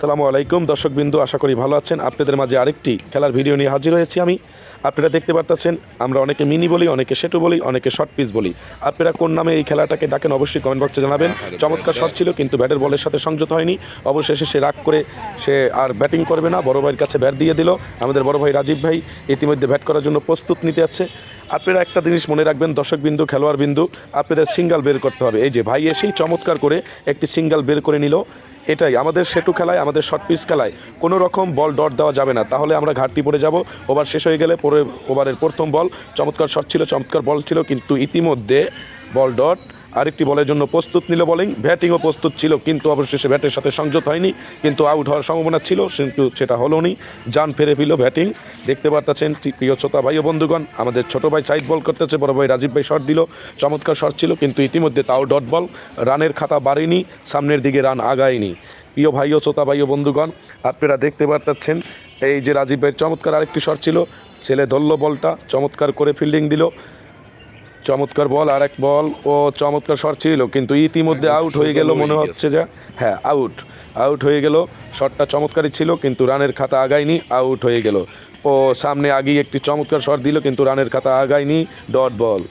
আসসালামু আলাইকুম। দর্শকবিন্দু আশা করি ভালো আছেন। আপনাদের মাঝে আরেকটি খেলার ভিডিও নিয়ে হাজির হয়েছি আমি। আপনারা দেখতে পারতেছেন আমরা অনেকে মিনি বলি অনেকে সেটু বলি অনেকে শর্ট পিস বলি। আপনারা কোন নামে এই খেলাটাকে ডাকেন অবশ্যই কমেন্ট বক্সে জানাবেন। চমৎকার শট ছিল কিন্তু ব্যাটের বলের সাথে সংযত হয়নি। অবশেষে সে রাগ করে সে আর ব্যাটিং করবে না। বড় ভাইয়ের কাছে ব্যাট দিয়ে দিল। আমাদের বড় ভাই রাজীব ভাই ইতিমধ্যে ব্যাট করার জন্য প্রস্তুত নিতে আছে। আপনারা একটা জিনিস মনে রাখবেন দর্শক বিন্দু খেলোয়াড় বিন্দু আপনাদের সিঙ্গাল বের করতে হবে। এই যে ভাই এসেই চমৎকার করে একটি সিঙ্গাল বের করে নিল। এটাই, আমাদের সেটু খেলায়, আমাদের শর্ট পিচ খেলায় কোনো রকম বল ডট দেওয়া যাবে না। তাহলে আমরা ঘাটতি পড়ে যাব, ওভার শেষ হয়ে গেলে পরে ওভারের প্রথম বল। চমৎকার শট ছিল, চমৎকার বল ছিল, কিন্তু ইতিমধ্যে বল ডট আরেকটি বলের জন্য প্রস্তুত নিল বোলিং। ব্যাটিংও প্রস্তুত ছিল, কিন্তু অবশেষে ব্যাটের সাথে সংযত হয়নি, কিন্তু আউট হওয়ার সম্ভাবনা ছিল, কিন্তু সেটা হলো নি। যান ফেরে ফিল ব্যাটিং। দেখতে পারতেছেন প্রিয় শ্রোতা ভাই ও বন্ধুগণ, আমাদের ছোট ভাই সাইড বল করতেছে, বড় ভাই রাজীব ভাই শট দিল। চমৎকার শট ছিল, কিন্তু ইতিমধ্যে তাও ডট বল। রানের খাতা বাড়েনি, সামনের দিকে রান আগায়নি। প্রিয় ভাই ও শ্রোতা ভাই ও বন্ধুগণ, আপনারা দেখতে পারতেছেন, এই যে রাজীব ভাইয়ের চমৎকার আরেকটি শট ছিল, ছেলে ধরল বলটা, চমৎকার করে ফিল্ডিং দিল। চমৎকার বল আর এক বল ও চমৎকার শট ছিল কিন্তু ইতিমধ্যে আউট হয়ে গেল মনে হচ্ছে যে হ্যাঁ আউট আউট হয়ে গেল। শটটা চমৎকারই ছিল কিন্তু রানের খাতা আগায়নি আউট হয়ে গেল। ও সামনে আগেই একটি চমৎকার শট দিল কিন্তু রানের খাতা আগায়নি ডট বল